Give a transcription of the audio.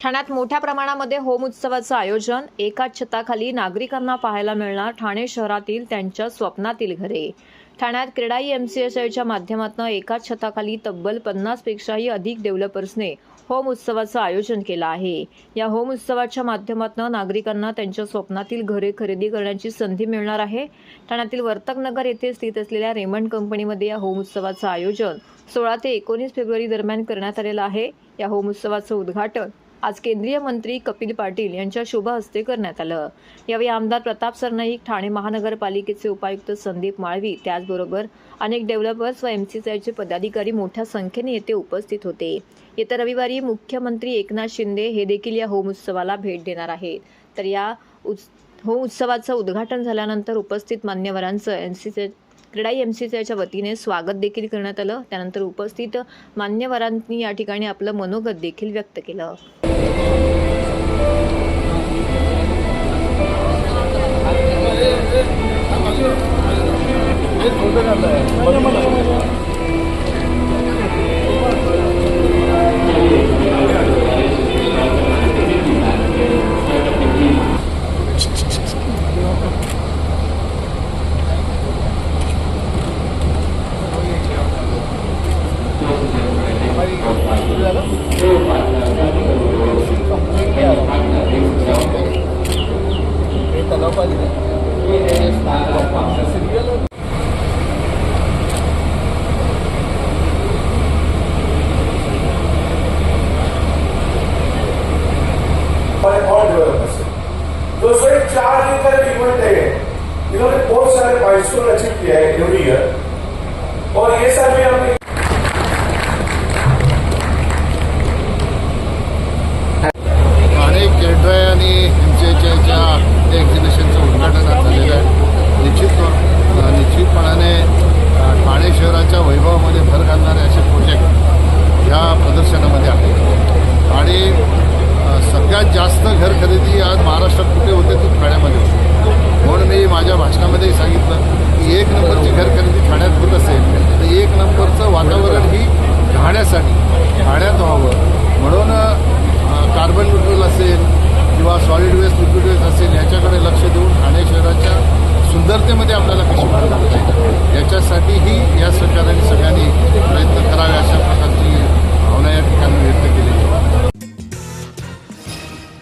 ठाण्यात मोठ्या प्रमाणामध्ये होम उत्सवाचं आयोजन. एकाच छताखाली नागरिकांना पाहायला मिळणार ठाणे शहरातील त्यांच्या स्वप्नातील घरे. ठाण्यात क्रीडाई एम सी एस आयच्या माध्यमातून एकाच छताखाली तब्बल पन्नासपेक्षाही अधिक डेव्हलपर्सने होम उत्सवाचं आयोजन केलं आहे. या होम उत्सवाच्या माध्यमातून नागरिकांना त्यांच्या स्वप्नातील घरे खरेदी करण्याची संधी मिळणार आहे. ठाण्यातील वर्तकनगर येथे स्थित असलेल्या रेमंड कंपनीमध्ये या होम उत्सवाचं आयोजन सोळा ते एकोणीस फेब्रुवारी दरम्यान करण्यात आलेलं आहे. या होम उत्सवाचं उद्घाटन आज केंद्रीय मंत्री कपिल पाटील यांच्या शुभ हस्ते करण्यात आलं. यावेळी आमदार प्रताप सरनाईक ठाणे महानगरपालिकेचे उपायुक्त संदीप माळवी त्याचबरोबर अनेक डेव्हलपर्स व एम सी सीआयचे पदाधिकारी मोठ्या संख्येने येथे उपस्थित होते. येत्या रविवारी मुख्यमंत्री एकनाथ शिंदे हे देखील या होम उत्सवाला भेट देणार आहेत. तर या उत्स होम उत्सवाचं उद्घाटन झाल्यानंतर उपस्थित मान्यवरांचं एन सी क्रीडा एम सी सीच्या वतीने स्वागत देखील करण्यात आलं. त्यानंतर उपस्थित मान्यवरांनी या ठिकाणी आपलं मनोगत देखील व्यक्त केलं. हमारे और डेवलपर्स हैं चार दिन का इन्होंने बहुत सारे माइलस्टोन अचीव किया है एवरी और ये साल भी सगळ्यात जास्त घर खरेदी आज महाराष्ट्रात कुठे होते ती ठाण्यामध्ये होते. म्हणून मी माझ्या भाषणामध्ये सांगितलं की एक नंबरची घर खरेदी ठाण्यात होत असेल तर एक नंबरचं वातावरण ही राहण्यासाठी ठाण्यात व्हावं. म्हणून कार्बन न्यूट्रल असेल किंवा सॉलिड वेस्ट लिक्विड वेस्ट असेल याच्याकडे लक्ष देऊन ठाणे शहराच्या सुंदरतेमध्ये आपल्याला कशी मदत याच्यासाठीही या सरकारने सगळ्यांनी प्रयत्न करावे अशा प्रकारे